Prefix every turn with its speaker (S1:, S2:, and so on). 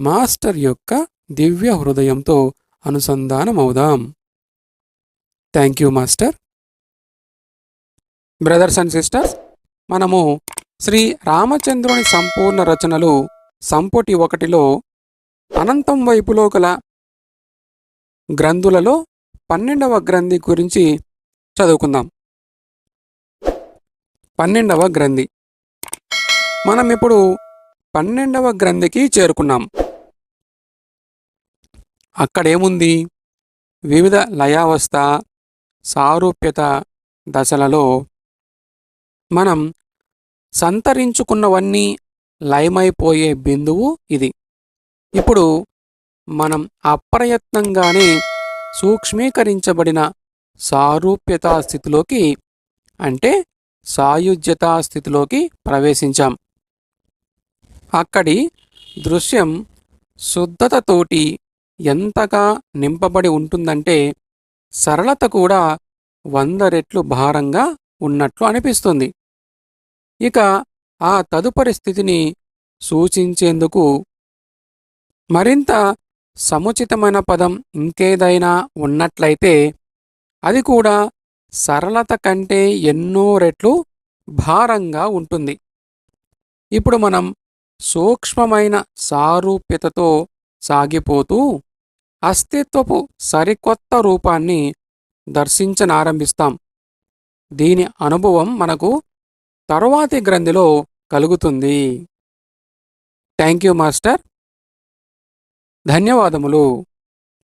S1: Master యొక్క దివ్య హృదయంతో అనుసంధానమవుదాం. Thank you master. Brothers and sisters మనము శ్రీ రామచంద్రుని సంపూర్ణ రచనలు సంపుటి ఒకటిలో అనంతం వైపులో గల గ్రంథులలో పన్నెండవ గ్రంథి గురించి చదువుకుందాం. పన్నెండవ గ్రంథి. మనం ఇప్పుడు పన్నెండవ గ్రంథికి చేరుకున్నాం. అక్కడేముంది? వివిధ లయావస్థ సారూప్యత దశలలో మనం సంతరించుకున్నవన్నీ లయమైపోయే బిందువు ఇది. ఇప్పుడు మనం అప్రయత్నంగానే సూక్ష్మీకరించబడిన సారూప్యతా స్థితిలోకి అంటే సాయుజ్యతా స్థితిలోకి ప్రవేశించాం. అక్కడి దృశ్యం శుద్ధతతోటి ఎంతగా నింపబడి ఉంటుందంటే సరళత కూడా వంద రెట్లు భారంగా ఉన్నట్లు అనిపిస్తుంది. ఇక ఆ తదుపరి స్థితిని సూచించేందుకు మరింత సముచితమైన పదం ఇంకేదైనా ఉన్నట్లయితే అది కూడా సరళత కంటే ఎన్నో రెట్లు భారంగా ఉంటుంది. ఇప్పుడు మనం సూక్ష్మమైన సారూప్యతతో సాగిపోతూ అస్తిత్వపు సరికొత్త రూపాన్ని దర్శించనారంభిస్తాం. దీని అనుభవం మనకు తరువాతి గ్రంథిలో కలుగుతుంది. Thank you master. ధన్యవాదములు.